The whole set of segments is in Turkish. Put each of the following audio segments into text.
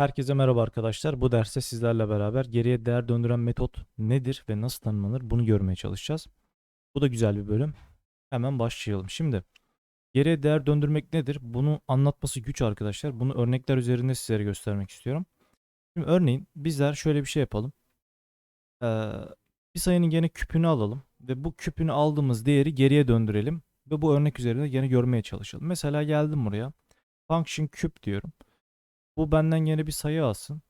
Herkese merhaba arkadaşlar. Bu derste sizlerle beraber geriye değer döndüren metot nedir ve nasıl tanımlanır bunu görmeye çalışacağız. Bu da güzel bir bölüm. Hemen başlayalım. Şimdi geriye değer döndürmek nedir? Bunu anlatması güç arkadaşlar. Bunu örnekler üzerinde sizlere göstermek istiyorum. Şimdi örneğin bizler şöyle bir şey yapalım. Ee, bir sayının gene küpünü alalım ve bu küpünü aldığımız değeri geriye döndürelim ve bu örnek üzerinde gene görmeye çalışalım. Mesela geldim buraya. Function küp diyorum. Bu benden gene bir sayı alsın.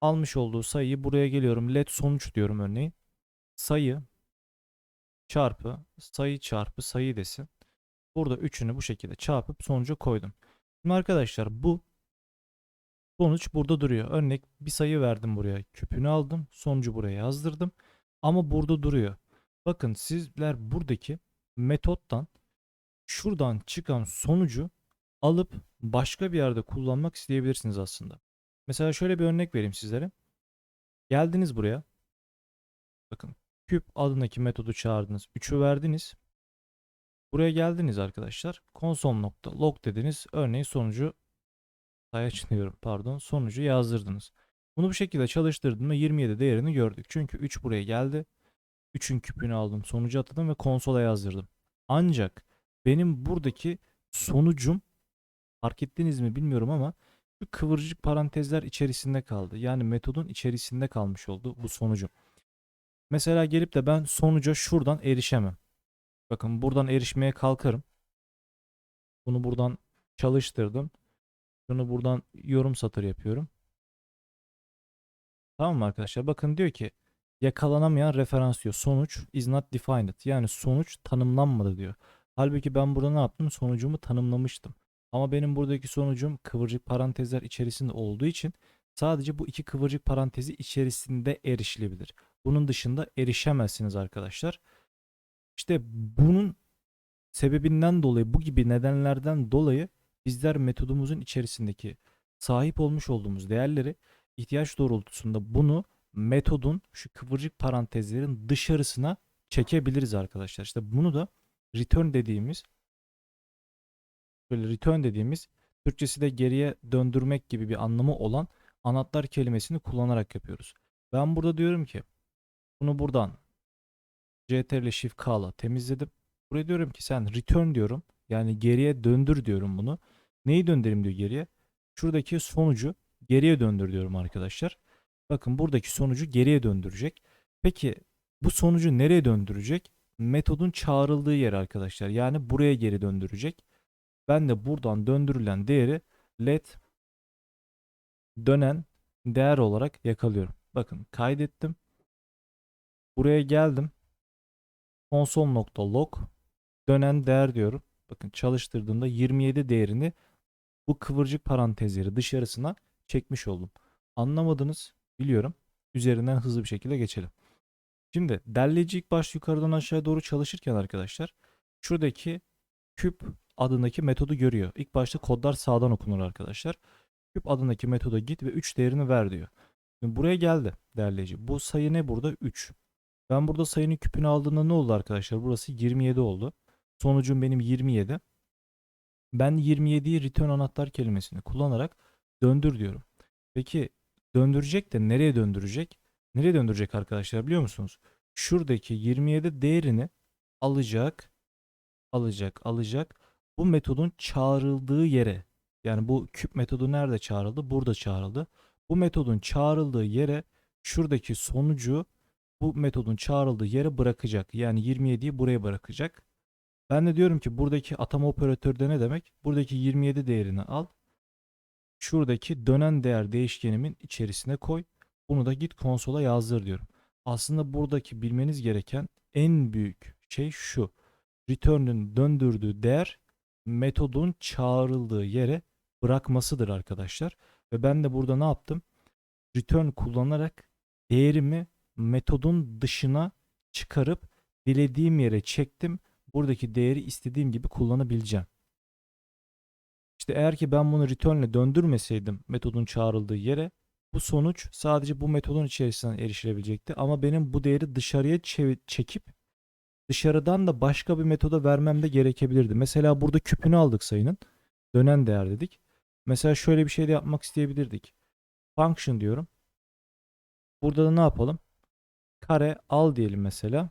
Almış olduğu sayıyı buraya geliyorum. Let sonuç diyorum örneğin. Sayı çarpı sayı çarpı sayı desin. Burada üçünü bu şekilde çarpıp sonuca koydum. Şimdi arkadaşlar bu sonuç burada duruyor. Örnek bir sayı verdim buraya. Küpünü aldım. Sonucu buraya yazdırdım. Ama burada duruyor. Bakın sizler buradaki metottan şuradan çıkan sonucu alıp başka bir yerde kullanmak isteyebilirsiniz aslında. Mesela şöyle bir örnek vereyim sizlere. Geldiniz buraya. Bakın küp adındaki metodu çağırdınız. 3'ü verdiniz. Buraya geldiniz arkadaşlar. Console.log dediniz. Örneğin sonucu sayaç diyorum pardon. Sonucu yazdırdınız. Bunu bu şekilde çalıştırdığımda 27 değerini gördük. Çünkü 3 buraya geldi. 3'ün küpünü aldım. Sonucu atadım ve konsola yazdırdım. Ancak benim buradaki sonucum fark ettiniz mi bilmiyorum ama şu kıvırcık parantezler içerisinde kaldı. Yani metodun içerisinde kalmış oldu bu sonucum. Mesela gelip de ben sonuca şuradan erişemem. Bakın buradan erişmeye kalkarım. Bunu buradan çalıştırdım. Şunu buradan yorum satır yapıyorum. Tamam mı arkadaşlar? Bakın diyor ki yakalanamayan referans diyor. Sonuç is not defined. Yani sonuç tanımlanmadı diyor. Halbuki ben burada ne yaptım? Sonucumu tanımlamıştım. Ama benim buradaki sonucum kıvırcık parantezler içerisinde olduğu için sadece bu iki kıvırcık parantezi içerisinde erişilebilir. Bunun dışında erişemezsiniz arkadaşlar. İşte bunun sebebinden dolayı bu gibi nedenlerden dolayı bizler metodumuzun içerisindeki sahip olmuş olduğumuz değerleri ihtiyaç doğrultusunda bunu metodun şu kıvırcık parantezlerin dışarısına çekebiliriz arkadaşlar. İşte bunu da return dediğimiz böyle return dediğimiz Türkçesi de geriye döndürmek gibi bir anlamı olan anahtar kelimesini kullanarak yapıyoruz. Ben burada diyorum ki bunu buradan CTRL Shift K'la temizledim. Buraya diyorum ki sen return diyorum. Yani geriye döndür diyorum bunu. Neyi döndüreyim diyor geriye? Şuradaki sonucu geriye döndür diyorum arkadaşlar. Bakın buradaki sonucu geriye döndürecek. Peki bu sonucu nereye döndürecek? Metodun çağrıldığı yer arkadaşlar. Yani buraya geri döndürecek. Ben de buradan döndürülen değeri let dönen değer olarak yakalıyorum. Bakın kaydettim. Buraya geldim. Console.log dönen değer diyorum. Bakın çalıştırdığımda 27 değerini bu kıvırcık parantezleri dışarısına çekmiş oldum. Anlamadınız biliyorum. Üzerinden hızlı bir şekilde geçelim. Şimdi derleyici ilk başta yukarıdan aşağıya doğru çalışırken arkadaşlar şuradaki küp adındaki metodu görüyor. İlk başta kodlar sağdan okunur arkadaşlar. Küp adındaki metoda git ve 3 değerini ver diyor. Şimdi buraya geldi derleyici. Bu sayı ne burada? 3. Ben burada sayının küpünü aldığımda ne oldu arkadaşlar? Burası 27 oldu. Sonucum benim 27. Ben 27'yi return anahtar kelimesini kullanarak döndür diyorum. Peki döndürecek de nereye döndürecek? Nereye döndürecek arkadaşlar biliyor musunuz? Şuradaki 27 değerini alacak, alacak, alacak. Bu metodun çağrıldığı yere yani bu küp metodu nerede çağrıldı? Burada çağrıldı. Bu metodun çağrıldığı yere şuradaki sonucu bu metodun çağrıldığı yere bırakacak. Yani 27'yi buraya bırakacak. Ben de diyorum ki buradaki atama operatörde ne demek? Buradaki 27 değerini al. Şuradaki dönen değer değişkenimin içerisine koy. Bunu da git konsola yazdır diyorum. Aslında buradaki bilmeniz gereken en büyük şey şu. Return'ün döndürdüğü değer metodun çağrıldığı yere bırakmasıdır arkadaşlar. Ve ben de burada ne yaptım? Return kullanarak değerimi metodun dışına çıkarıp dilediğim yere çektim. Buradaki değeri istediğim gibi kullanabileceğim. İşte eğer ki ben bunu return ile döndürmeseydim metodun çağrıldığı yere bu sonuç sadece bu metodun içerisinden erişilebilecekti. Ama benim bu değeri dışarıya çekip dışarıdan da başka bir metoda vermem de gerekebilirdi. Mesela burada küpünü aldık sayının. Dönen değer dedik. Mesela şöyle bir şey de yapmak isteyebilirdik. Function diyorum. Burada da ne yapalım? Kare al diyelim mesela.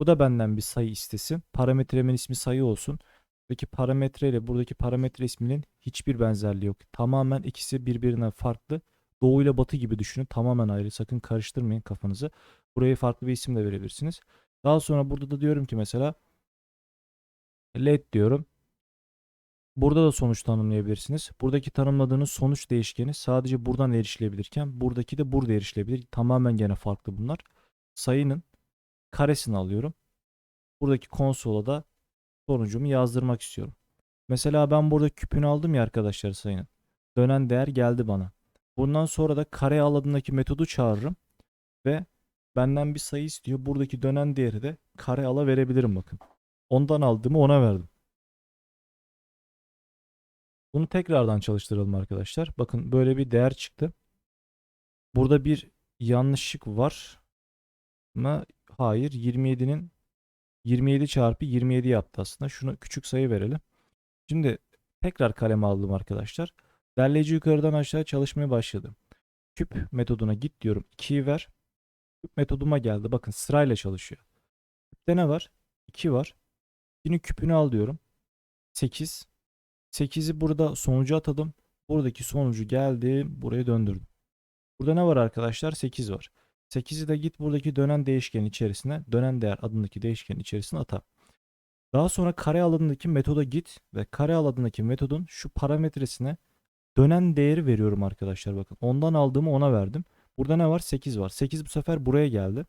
Bu da benden bir sayı istesin. Parametremin ismi sayı olsun. Buradaki parametre ile buradaki parametre isminin hiçbir benzerliği yok. Tamamen ikisi birbirinden farklı. Doğu ile batı gibi düşünün. Tamamen ayrı. Sakın karıştırmayın kafanızı. Buraya farklı bir isim de verebilirsiniz. Daha sonra burada da diyorum ki mesela led diyorum. Burada da sonuç tanımlayabilirsiniz. Buradaki tanımladığınız sonuç değişkeni sadece buradan erişilebilirken buradaki de burada erişilebilir. Tamamen gene farklı bunlar. Sayının karesini alıyorum. Buradaki konsola da sonucumu yazdırmak istiyorum. Mesela ben burada küpünü aldım ya arkadaşlar sayının. Dönen değer geldi bana. Bundan sonra da kare al adındaki metodu çağırırım ve benden bir sayı istiyor. Buradaki dönen değeri de kare ala verebilirim bakın. Ondan aldığımı ona verdim. Bunu tekrardan çalıştıralım arkadaşlar. Bakın böyle bir değer çıktı. Burada bir yanlışlık var mı? Hayır. 27'nin 27 çarpı 27 yaptı aslında. Şunu küçük sayı verelim. Şimdi tekrar kaleme aldım arkadaşlar. Derleyici yukarıdan aşağı çalışmaya başladı. Küp metoduna git diyorum. 2'yi ver. Küp metoduma geldi. Bakın sırayla çalışıyor. Küpte ne var? 2 var. Yine küpünü al diyorum. 8. 8'i burada sonucu atadım. Buradaki sonucu geldi. Buraya döndürdüm. Burada ne var arkadaşlar? 8 var. 8'i de git buradaki dönen değişken içerisine, dönen değer adındaki değişken içerisine ata. Daha sonra kare alanındaki metoda git ve kare alanındaki metodun şu parametresine dönen değeri veriyorum arkadaşlar bakın. Ondan aldığımı ona verdim. Burada ne var? 8 var. 8 bu sefer buraya geldi.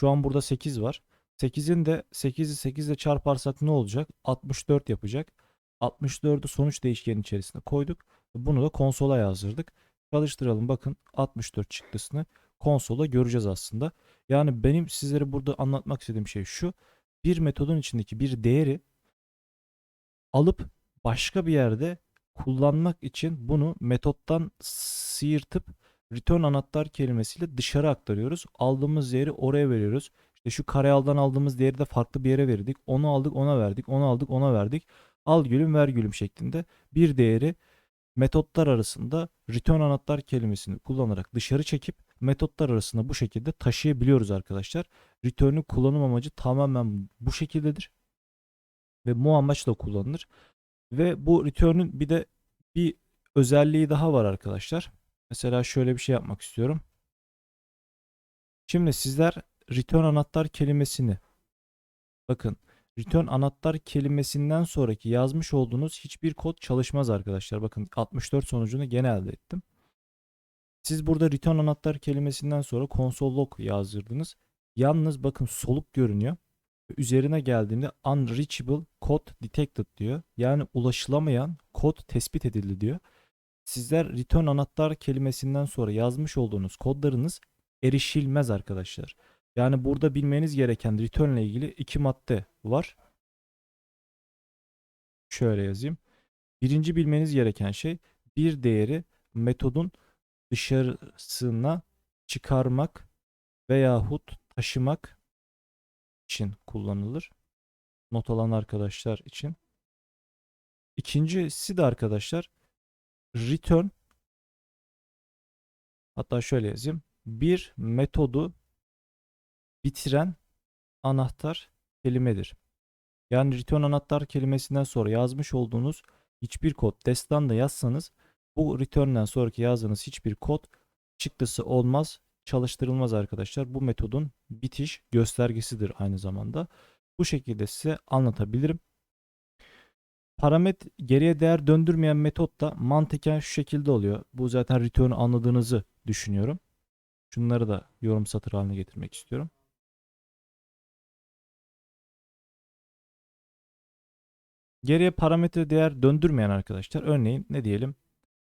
Şu an burada 8 var. 8'in de 8'i 8 ile çarparsak ne olacak? 64 yapacak. 64'ü sonuç değişkenin içerisine koyduk. Bunu da konsola yazdırdık. Çalıştıralım bakın 64 çıktısını konsola göreceğiz aslında. Yani benim sizlere burada anlatmak istediğim şey şu. Bir metodun içindeki bir değeri alıp başka bir yerde kullanmak için bunu metottan sıyırtıp return anahtar kelimesiyle dışarı aktarıyoruz. Aldığımız değeri oraya veriyoruz. İşte şu karealdan aldığımız değeri de farklı bir yere verdik. Onu aldık ona verdik. Onu aldık ona verdik. Al gülüm ver gülüm şeklinde bir değeri metotlar arasında return anahtar kelimesini kullanarak dışarı çekip metotlar arasında bu şekilde taşıyabiliyoruz arkadaşlar. Return'ün kullanım amacı tamamen bu şekildedir. Ve bu amaçla kullanılır. Ve bu return'ün bir de bir özelliği daha var arkadaşlar. Mesela şöyle bir şey yapmak istiyorum. Şimdi sizler return anahtar kelimesini bakın return anahtar kelimesinden sonraki yazmış olduğunuz hiçbir kod çalışmaz arkadaşlar. Bakın 64 sonucunu gene elde ettim. Siz burada return anahtar kelimesinden sonra console log yazdırdınız. Yalnız bakın soluk görünüyor. Üzerine geldiğinde unreachable code detected diyor. Yani ulaşılamayan kod tespit edildi diyor. Sizler return anahtar kelimesinden sonra yazmış olduğunuz kodlarınız erişilmez arkadaşlar. Yani burada bilmeniz gereken return ile ilgili iki madde var. Şöyle yazayım. Birinci bilmeniz gereken şey bir değeri metodun dışarısına çıkarmak veyahut taşımak için kullanılır. Not alan arkadaşlar için. İkincisi de arkadaşlar return hatta şöyle yazayım. Bir metodu bitiren anahtar kelimedir. Yani return anahtar kelimesinden sonra yazmış olduğunuz hiçbir kod destanda yazsanız bu return'den sonraki yazdığınız hiçbir kod çıktısı olmaz, çalıştırılmaz arkadaşlar. Bu metodun bitiş göstergesidir aynı zamanda. Bu şekilde size anlatabilirim. Paramet geriye değer döndürmeyen metot da mantıken şu şekilde oluyor. Bu zaten return'u anladığınızı düşünüyorum. Şunları da yorum satır haline getirmek istiyorum. Geriye parametre değer döndürmeyen arkadaşlar. Örneğin ne diyelim?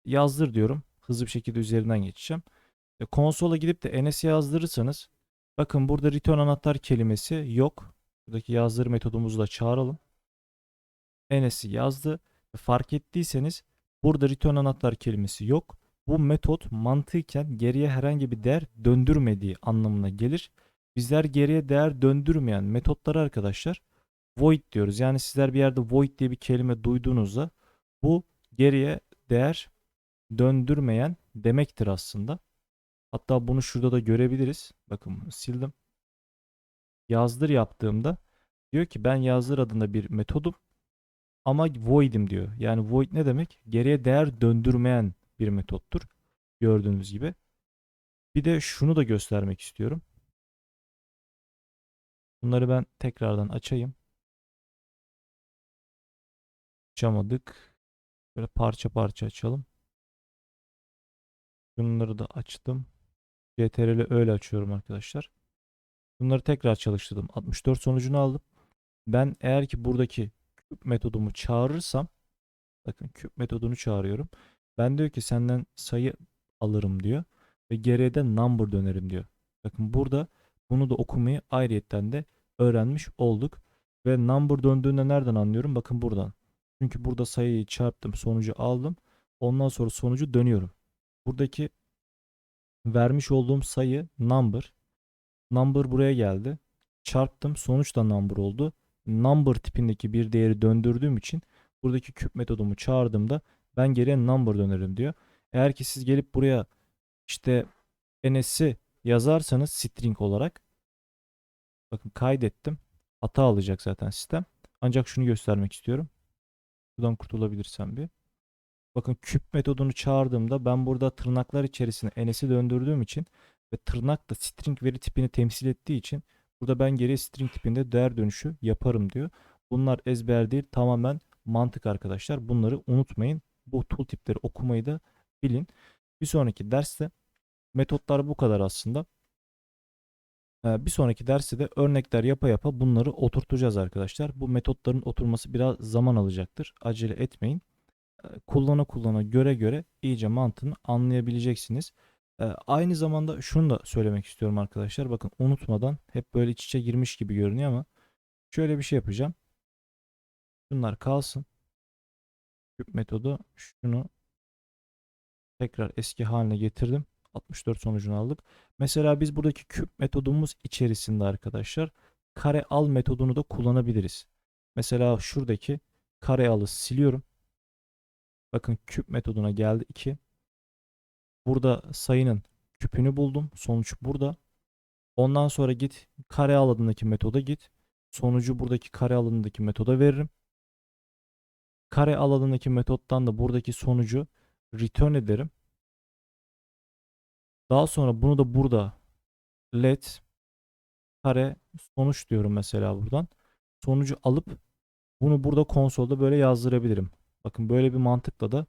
Yazdır diyorum. Hızlı bir şekilde üzerinden geçeceğim. E, konsola gidip de ns yazdırırsanız bakın burada return anahtar kelimesi yok. Buradaki yazdır metodumuzu da çağıralım. Ns'i yazdı. Fark ettiyseniz burada return anahtar kelimesi yok. Bu metot mantıken geriye herhangi bir değer döndürmediği anlamına gelir. Bizler geriye değer döndürmeyen metotları arkadaşlar void diyoruz. Yani sizler bir yerde void diye bir kelime duyduğunuzda bu geriye değer döndürmeyen demektir aslında. Hatta bunu şurada da görebiliriz. Bakın sildim. Yazdır yaptığımda diyor ki ben yazdır adında bir metodum ama void'im diyor. Yani void ne demek? Geriye değer döndürmeyen bir metottur. Gördüğünüz gibi. Bir de şunu da göstermek istiyorum. Bunları ben tekrardan açayım. Açamadık. Böyle parça parça açalım. Bunları da açtım. CTRL'i öyle açıyorum arkadaşlar. Bunları tekrar çalıştırdım. 64 sonucunu aldım. Ben eğer ki buradaki küp metodumu çağırırsam bakın küp metodunu çağırıyorum. Ben diyor ki senden sayı alırım diyor ve geriye de number dönerim diyor. Bakın burada bunu da okumayı ayrıyetten de öğrenmiş olduk. Ve number döndüğünde nereden anlıyorum? Bakın buradan. Çünkü burada sayıyı çarptım, sonucu aldım. Ondan sonra sonucu dönüyorum. Buradaki vermiş olduğum sayı number. Number buraya geldi. Çarptım, sonuç da number oldu. Number tipindeki bir değeri döndürdüğüm için buradaki küp metodumu çağırdığımda ben geriye number dönerim diyor. Eğer ki siz gelip buraya işte ns'i yazarsanız string olarak bakın kaydettim. Hata alacak zaten sistem. Ancak şunu göstermek istiyorum. Buradan kurtulabilirsem bir. Bakın küp metodunu çağırdığımda ben burada tırnaklar içerisine ns'i döndürdüğüm için ve tırnak da string veri tipini temsil ettiği için burada ben geriye string tipinde değer dönüşü yaparım diyor. Bunlar ezber değil tamamen mantık arkadaşlar. Bunları unutmayın. Bu tool tipleri okumayı da bilin. Bir sonraki derste metotlar bu kadar aslında. Ee, Bir sonraki derste de örnekler yapa yapa bunları oturtacağız arkadaşlar. Bu metotların oturması biraz zaman alacaktır. Acele etmeyin. Ee, Kullana kullana göre göre iyice mantığını anlayabileceksiniz. Ee, Aynı zamanda şunu da söylemek istiyorum arkadaşlar. Bakın unutmadan hep böyle iç içe girmiş gibi görünüyor ama şöyle bir şey yapacağım. Bunlar kalsın. Küp metodu şunu tekrar eski haline getirdim. 64 sonucunu aldık. Mesela biz buradaki küp metodumuz içerisinde arkadaşlar kare al metodunu da kullanabiliriz. Mesela şuradaki kare alı siliyorum. Bakın küp metoduna geldi 2. Burada sayının küpünü buldum. Sonuç burada. Ondan sonra git kare al adındaki metoda git. Sonucu buradaki kare alanındaki metoda veririm. Kare al adındaki metottan da buradaki sonucu return ederim. Daha sonra bunu da burada let kare sonuç diyorum mesela buradan. Sonucu alıp bunu burada konsolda böyle yazdırabilirim. Bakın böyle bir mantıkla da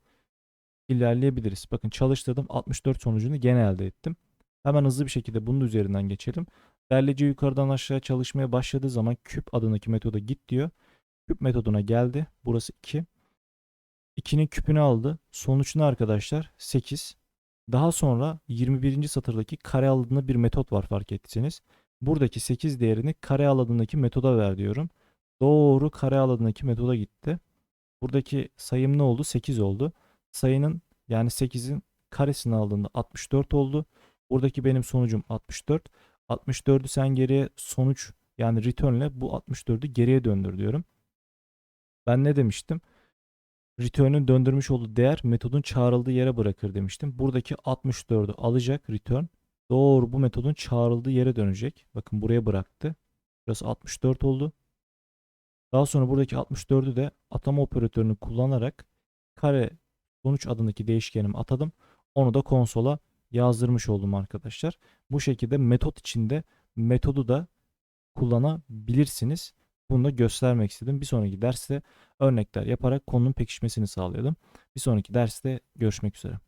ilerleyebiliriz. Bakın çalıştırdım 64 sonucunu gene elde ettim. Hemen hızlı bir şekilde bunun üzerinden geçelim. Derlece yukarıdan aşağı çalışmaya başladığı zaman küp adındaki metoda git diyor. Küp metoduna geldi. Burası 2. 2'nin küpünü aldı. Sonuç ne arkadaşlar? 8. Daha sonra 21. satırdaki kare adında bir metot var fark ettiyseniz. Buradaki 8 değerini kare adındaki metoda ver diyorum. Doğru kare adındaki metoda gitti. Buradaki sayım ne oldu? 8 oldu. Sayının yani 8'in karesini aldığında 64 oldu. Buradaki benim sonucum 64. 64'ü sen geriye sonuç yani return'le bu 64'ü geriye döndür diyorum. Ben ne demiştim? return'ün döndürmüş olduğu değer metodun çağrıldığı yere bırakır demiştim. Buradaki 64'ü alacak return. Doğru bu metodun çağrıldığı yere dönecek. Bakın buraya bıraktı. Burası 64 oldu. Daha sonra buradaki 64'ü de atama operatörünü kullanarak kare sonuç adındaki değişkenime atadım. Onu da konsola yazdırmış oldum arkadaşlar. Bu şekilde metot içinde metodu da kullanabilirsiniz. Bunu da göstermek istedim. Bir sonraki derste örnekler yaparak konunun pekişmesini sağlayalım. Bir sonraki derste görüşmek üzere.